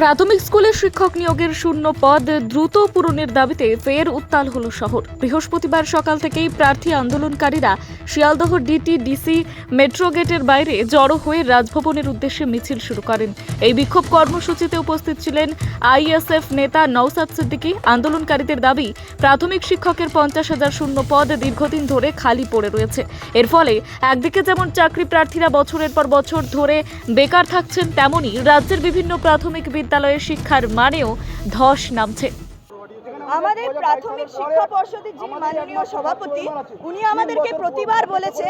প্রাথমিক স্কুলের শিক্ষক নিয়োগের শূন্য পদ দ্রুত পূরণের দাবিতে ফের উত্তাল হল শহর। বৃহস্পতিবার সকাল থেকেই প্রার্থী আন্দোলনকারীরা শিয়ালদহ ডিটি, ডিসি, মেট্রো গেটের বাইরে জড়ো হয়ে রাজভবনের উদ্দেশ্যে মিছিল শুরু করেন। এই বিক্ষোভ কর্মসূচিতে উপস্থিত ছিলেন আইএসএফ নেতা নওসাদ সিদ্দিকী। আন্দোলনকারীদের দাবি, প্রাথমিক শিক্ষকের পঞ্চাশ হাজার শূন্য পদ দীর্ঘদিন ধরে খালি পড়ে রয়েছে। এর ফলে একদিকে যেমন চাকরি প্রার্থীরা বছরের পর বছর ধরে বেকার থাকছেন, তেমনি রাজ্যের বিভিন্ন প্রাথমিক বিদ্যালয়ের শিক্ষার মানেও ধস নামছে। আমাদের প্রাথমিক শিক্ষা পর্ষদের যিনি মাননীয় সভাপতি, উনি আমাদেরকে প্রতিবার বলেছে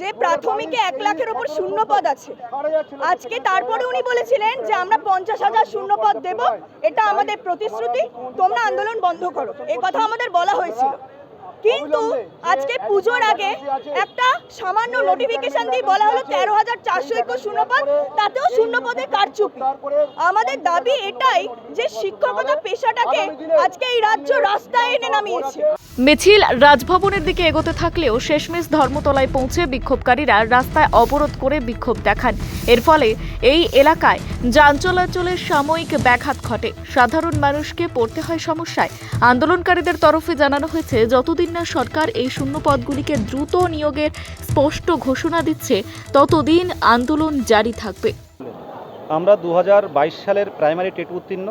যে প্রাথমিকে এক লাখের ওপর শূন্য পদ আছে। আজকে তারপরে উনি বলেছিলেন যে আমরা পঞ্চাশ হাজার শূন্য পদ দেব, এটা আমাদের প্রতিশ্রুতি, তোমরা আন্দোলন বন্ধ করো। এই কথা আমাদের বলা হয়েছিল। কিন্তু আজকে পুজোর আগে একটা সামান্য নোটিফিকেশন দিয়ে বলা হলো তেরো হাজার চারশো একুশ শূন্য পদ তাতেও শূন্য পদে কারচুপি। আমাদের দাবি এটাই যে শিক্ষকতা পেশাটাকে আজকে এই রাজ্য রাস্তায় এনে নামিয়েছে। মিছিল রাজভবনের দিকে এগোতে থাকলেও শেষমেশ ধর্মতলায় পৌঁছে বিক্ষোভকারীরা রাস্তায় অবরোধ করে বিক্ষোভ দেখান। এর ফলে এই এলাকায় যান চলাচলের সাময়িক ব্যাঘাত ঘটে। সাধারণ মানুষকে পড়তে হয় সমস্যায়। আন্দোলনকারীদের তরফে জানানো হয়েছে যতদিন না সরকার এই শূন্য পদগুলিকে দ্রুত নিয়োগের স্পষ্ট ঘোষণা দিচ্ছে, ততদিন আন্দোলন জারি থাকবে। আমরা দু হাজার বাইশ সালের প্রাইমারি টেট উত্তীর্ণ।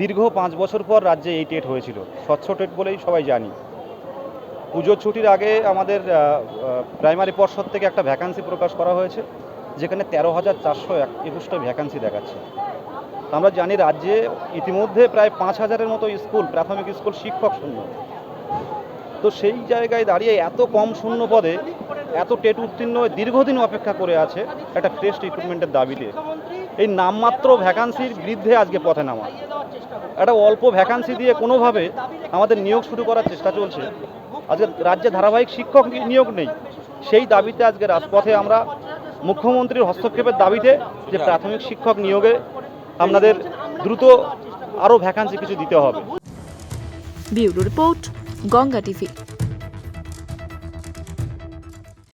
দীর্ঘ পাঁচ বছর পর রাজ্যে এই টেট হয়েছিল। স্বচ্ছ টেট বলেই সবাই জানি। পুজোর ছুটির আগে আমাদের প্রাইমারি পর্ষদ থেকে একটা ভ্যাকান্সি প্রকাশ করা হয়েছে, যেখানে তেরো হাজার চারশো একুশটা ভ্যাকান্সি দেখাচ্ছে। আমরা জানি রাজ্যে ইতিমধ্যে প্রায় পাঁচ হাজারের মতো স্কুল, প্রাথমিক স্কুল, শিক্ষক শূন্য। তো সেই জায়গায় দাঁড়িয়ে এত কম শূন্য পদে এত টেট উত্তীর্ণ দীর্ঘদিন অপেক্ষা করে আছে একটা টেস্ট রিক্রুটমেন্টের দাবিতে। এই নামমাত্র ভ্যাকান্সির বিরুদ্ধে আজকে পথে নামা। একটা অল্প ভ্যাকান্সি দিয়ে কোনোভাবে আমাদের নিয়োগ শুরু করার চেষ্টা চলছে। আজকে রাজ্যে ধারাবাহিক শিক্ষক নিয়োগ নেই। সেই দাবিতে আজকে রাজপথে আমরা মুখ্যমন্ত্রীর হস্তক্ষেপের দাবিতে যে প্রাথমিক শিক্ষক নিয়োগে আপনাদের দ্রুত আরও ভ্যাকান্সি কিছু দিতে হবে। Bureau report Ganga TV.